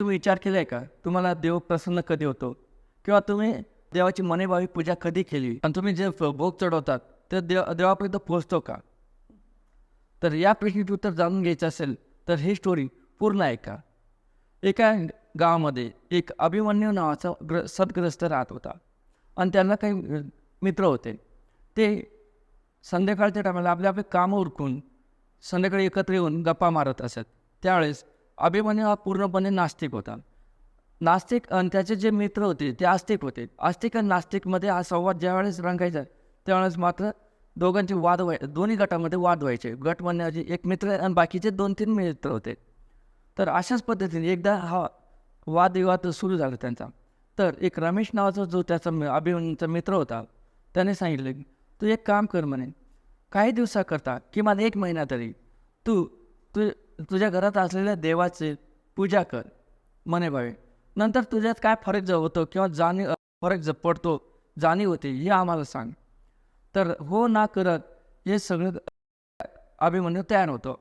तुम्ही विचार केलाय का? तुम्हाला देव प्रसन्न कधी होतो? किंवा तुम्ही देवाची मनेभावी पूजा कधी केली? आणि तुम्ही जे भोग चढवतात ते देव देवापर्यंत पोहोचतो का? तर या प्रश्नाचं उत्तर जाणून घ्यायचं असेल तर ही स्टोरी पूर्ण ऐका. एका गावामध्ये एक अभिमन्यू नावाचा ग्र सदग्रस्त राहत होता. आणि त्यांना काही मित्र होते. ते संध्याकाळच्या टायमाला आपले आपले कामं उरकून संध्याकाळी एकत्र येऊन गप्पा मारत असत. त्यावेळेस अभिमन्यू हा पूर्णपणे नास्तिक होता. नास्तिक आणि त्याचे जे मित्र होते ते आस्तिक होते. आस्तिक आणि नास्तिकमध्ये हा संवाद ज्यावेळेस रंगायचा त्यावेळेस मात्र दोघांचे वाद व्हाय दोन्ही गटामध्ये वाद व्हायचे. गट म्हणजे एक मित्र आणि बाकीचे दोन तीन मित्र होते. तर अशाच पद्धतीने एकदा हा वादविवाद सुरू झाला त्यांचा. तर एक रमेश नावाचा जो त्याचा अभिमन्यूचा मित्र होता त्याने सांगितलं तू एक काम कर म्हणे. काही दिवसाकरता किमान एक महिना तरी तू तू तुझ्या घरात असलेल्या देवाची पूजा कर म्हणे भावे नंतर तुझ्यात काय फरक ज होतो किंवा जाणीव फरक ज पडतो जाणीव होते हे आम्हाला सांग. तर हो ना करत हे सगळं अभिमन्यू तयार होतो.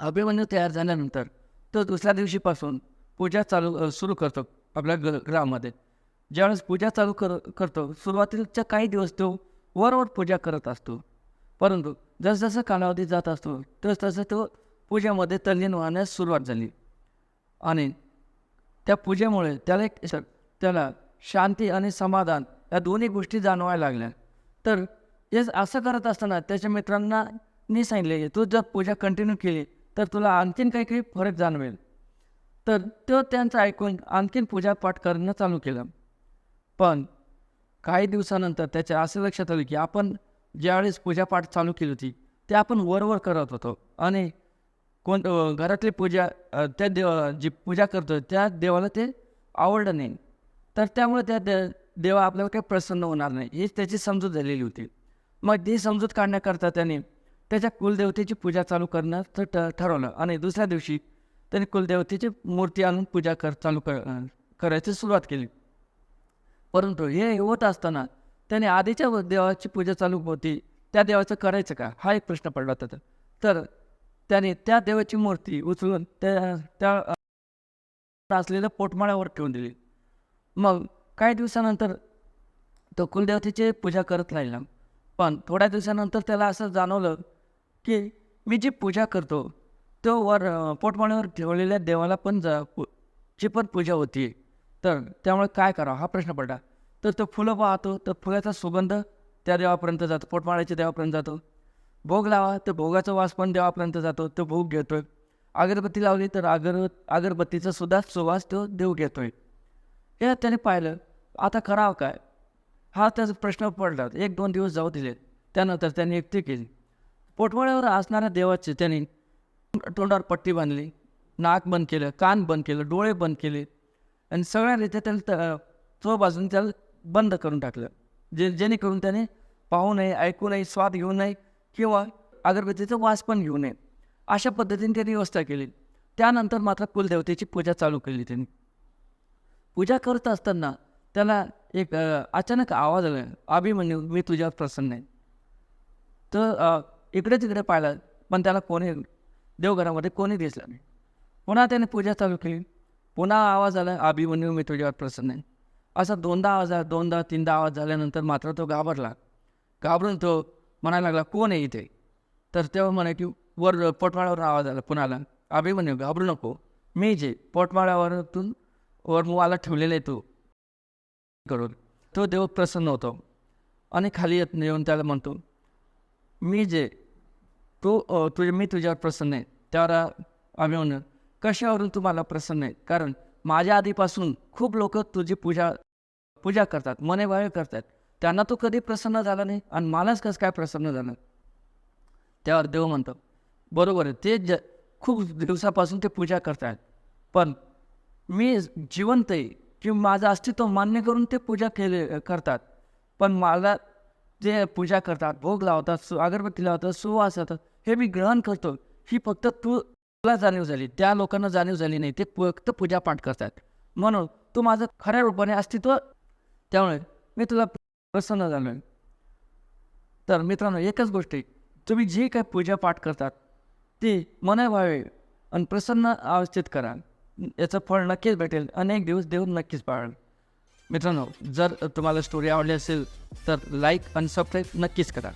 अभिमन्यू तयार झाल्यानंतर तो दुसऱ्या दिवशीपासून पूजा चालू सुरू करतो आपल्या ग घरामध्ये. ज्यावेळेस पूजा चालू कर करतो सुरुवातीच्या काही दिवस तो वरवर पूजा करत असतो. परंतु जसजसं कालावधी जात असतो तसतसं तो पूजेमध्ये तल्लीन होण्यास सुरुवात झाली. आणि त्या पूजेमुळे त्याला एक त्याला शांती आणि समाधान या दोन्ही गोष्टी जाणवायला लागल्या. तर हे असं करत असताना त्याच्या मित्रांना मी सांगितले तू जर पूजा कंटिन्यू केली तर तुला आणखीन काही काही फरक जाणवेल. तर तो त्यांचं ऐकून आणखीन पूजा पाठ करणं चालू केलं. पण काही दिवसानंतर त्याच्या असं लक्षात आलं की आपण ज्यावेळेस पूजापाठ चालू केली होती ते आपण वरवर करत होतो. आणि कोण घरातली पूजा त्या देव जी पूजा करतो त्या देवाला ते आवडलं नाही. तर त्यामुळे त्या दे देवा आपल्याला काही प्रसन्न होणार नाही. हीच त्याची समजूत झालेली होती. मग ती समजूत काढण्याकरता त्याने त्याच्या कुलदेवतेची पूजा चालू करणं ठ ठ- ठरवलं. आणि दुसऱ्या दिवशी त्याने कुलदेवतेची मूर्ती आणून पूजा कर चालू कर करायची सुरुवात केली. परंतु हे होत असताना त्याने आधीच्या देवाची पूजा चालू होती. त्या देवाचं करायचं का? हा एक प्रश्न पडला होता. तर त्याने त्या देवाची मूर्ती उचलून त्या त्या असलेल्या पोटमाळ्यावर ठेवून दिली. मग काही दिवसानंतर तो कुलदेवतेची पूजा करत राहिला. पण थोड्या दिवसानंतर त्याला असं जाणवलं की मी जी पूजा करतो तो वर पोटमाळ्यावर ठेवलेल्या देवाला पण जा पू ची पण पूजा होती. तर त्यामुळे काय करावं हा प्रश्न पडला. तर तो फुलं पाहतो तर फुलाचा सुगंध त्या देवापर्यंत जातो पोटमाळ्याच्या देवापर्यंत जातो. भोग लावा तर भोगाचा वास पण देवापर्यंत जातो तो भोग घेतोय. अगरबत्ती लावली तर अगर अगरबत्तीचा सुद्धा सुवास तो देव घेतोय. हे त्याने पाहिलं. आता करावं काय? हा त्याचा प्रश्न पडला. एक दोन दिवस जाऊ दिले. त्यानंतर त्याने एकटी केली. पोटवाळ्यावर असणाऱ्या देवाचे त्याने तोंडावर पट्टी बांधली. नाक बंद केलं कान बंद केलं डोळे बंद केले. आणि सगळ्या रीत्या त्याला तो बाजून त्याला बंद करून टाकलं. जे जेणेकरून त्याने पाहू नये ऐकू नये स्वाद घेऊ नये. किंवा अगरबत्तीचा वास पण घेऊ नये अशा पद्धतीने त्यांनी व्यवस्था केली. त्यानंतर मात्र कुलदेवतेची पूजा चालू केली त्यांनी. पूजा करत असताना त्याला एक अचानक आवाज आला अभिमन्यू मी तुझ्यावर प्रसन्न आहे. तर इकडे तिकडे पाहिलं पण त्याला कोणी देवघरामध्ये कोणी दिसलं नाही. पुन्हा त्याने पूजा चालू केली. पुन्हा आवाज आला अभिमन्यू मी तुझ्यावर प्रसन्न आहे. असा दोनदा आवाज आला दोनदा तीनदा आवाज झाल्यानंतर मात्र तो घाबरला. घाबरून तो म्हणायला लागला कोण आहे इथे? तर तेव्हा म्हणे की वर पोटमाळ्यावर आवाज आला पुन्हा आला अभिमन्यू घाबरू नको. मी जे पोटमाळ्यावरतून वर मुवाला ठेवलेले आहे तू. करून तो देव प्रसन्न होतो आणि खाली येत येऊन त्याला म्हणतो मी जे तू तुझे मी तुझ्यावर प्रसन्न आहे. त्यावर आम्ही म्हणून कशावरून तुम्हाला प्रसन्न आहे? कारण माझ्या आधीपासून खूप लोक तुझी पूजा पूजा करतात मनेभावे करतात. त्यांना तो कधी प्रसन्न झाला नाही आणि मलाच कसं काय प्रसन्न झालं त्यावर देव म्हणतो बरोबर आहे ते ज खूप दिवसापासून ते पूजा करतात पण मी जिवंत आहे की माझं अस्तित्व मान्य करून ते पूजा केले करतात. पण मला जे पूजा करतात भोग लावतात सु अगरबत्ती लावतात सुवास येतात हे मी ग्रहण करतो. ही फक्त तू तुला जाणीव झाली त्या लोकांना जाणीव झाली नाही ते फक्त पूजापाठ करतात. म्हणून तू माझं खऱ्या रूपाने अस्तित्व त्यामुळे मी तुला प्रसन्न झालो आहे तर मित्रांनो एकच गोष्ट आहे. तुम्ही जी काय पूजापाठ करतात ती मनाभावे आणि प्रसन्न अवस्थेत करा. याचं फळ नक्कीच भेटेल. अनेक दिवस देव नक्कीच पाळेल. मित्रांनो जर तुम्हाला स्टोरी आवडली असेल तर लाईक आणि सबस्क्राईब नक्कीच करा.